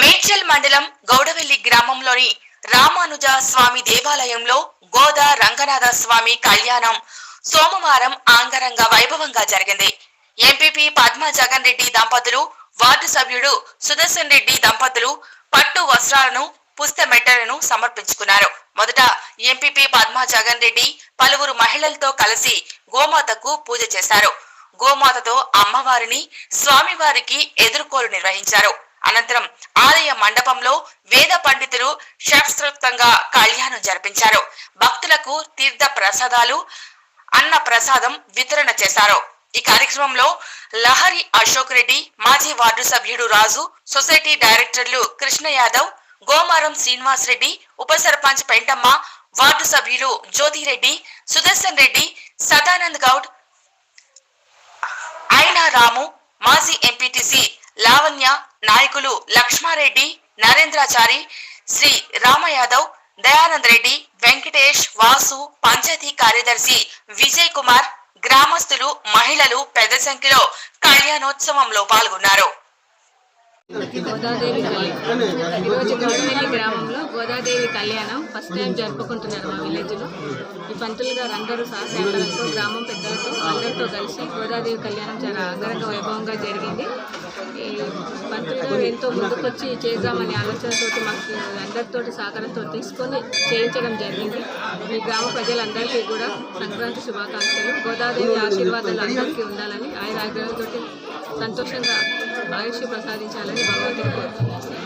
మేడ్చల్ మండలం గౌడవెల్లి గ్రామంలోని రామానుజ స్వామి దేవాలయంలో గోద రంగనాథ స్వామి కళ్యాణం సోమవారం ఆంగరంగ వైభవంగా జరిగింది. ఎంపీపీ పద్మ జగన్ రెడ్డి దంపతులు వార్డు సభ్యుడు సుదర్శన్ రెడ్డి దంపతులు పట్టు వస్త్రాలను పుస్తమెట్టలను సమర్పించుకున్నారు. మొదట ఎంపీపీ పద్మా జగన్ రెడ్డి పలువురు మహిళలతో కలిసి గోమాతకు పూజ చేశారు. గోమాతతో అమ్మవారిని స్వామివారికి ఎదుర్కోలు నిర్వహించారు. అనంతరం ఆలయ మండపంలో వేద పండితులు శాస్త్రోక్తంగా కళ్యాణం జరిపించారు. భక్తులకు తీర్థ ప్రసాదాలు అన్న ప్రసాదం వితరణ చేశారు. ఈ కార్యక్రమంలో లహరి అశోక్ రెడ్డి మాజీ వార్డు సభ్యుడు రాజు సొసైటీ డైరెక్టర్లు కృష్ణ యాదవ్ గోమారం శ్రీనివాస్ రెడ్డి ఉప సర్పంచ్ పెంటమ్మ వార్డు సభ్యులు జ్యోతిరెడ్డి సుదర్శన్ రెడ్డి సదానంద్ గౌడ్ రాము మాజీ ఎంపీటీసీ లావణ్య నాయకులు లక్ష్మారెడ్డి నరేంద్రాచారి శ్రీ రామయాదవ్ దయానంద్ రెడ్డి వెంకటేష్ వాసు పంచాయతీ కార్యదర్శి విజయ్ కుమార్ గ్రామస్తులు మహిళలు పెద్ద సంఖ్యలో కళ్యాణోత్సవంలో పాల్గొన్నారు. గోదాదేవి కళ్యాణం ఈరోజు గ్రామంలో గోదాదేవి కళ్యాణం ఫస్ట్ టైం జరుపుకుంటున్నారు మా విలేజ్లో. ఈ పంతులు గారు అందరూ సహసేవలతో గ్రామం పెద్దలతో అందరితో కలిసి గోదాదేవి కళ్యాణం చాలా అంగరంగ వైభవంగా జరిగింది. ఈ పంతులు గారు ఎంతో ముందుకొచ్చి చేద్దామనే ఆలోచనతో మాకు అందరితోటి సహకారంతో తీసుకొని చేయించడం జరిగింది. ఈ గ్రామ ప్రజలందరికీ కూడా సంక్రాంతి శుభాకాంక్షలు. గోదాదేవి ఆశీర్వాదాలు అందరికీ ఉండాలని ఆయన ఆగ్రహంతో సంతోషంగా ఆయుష్ ప్రసాదించాలని భగవంతుడు కోరుతున్నాను.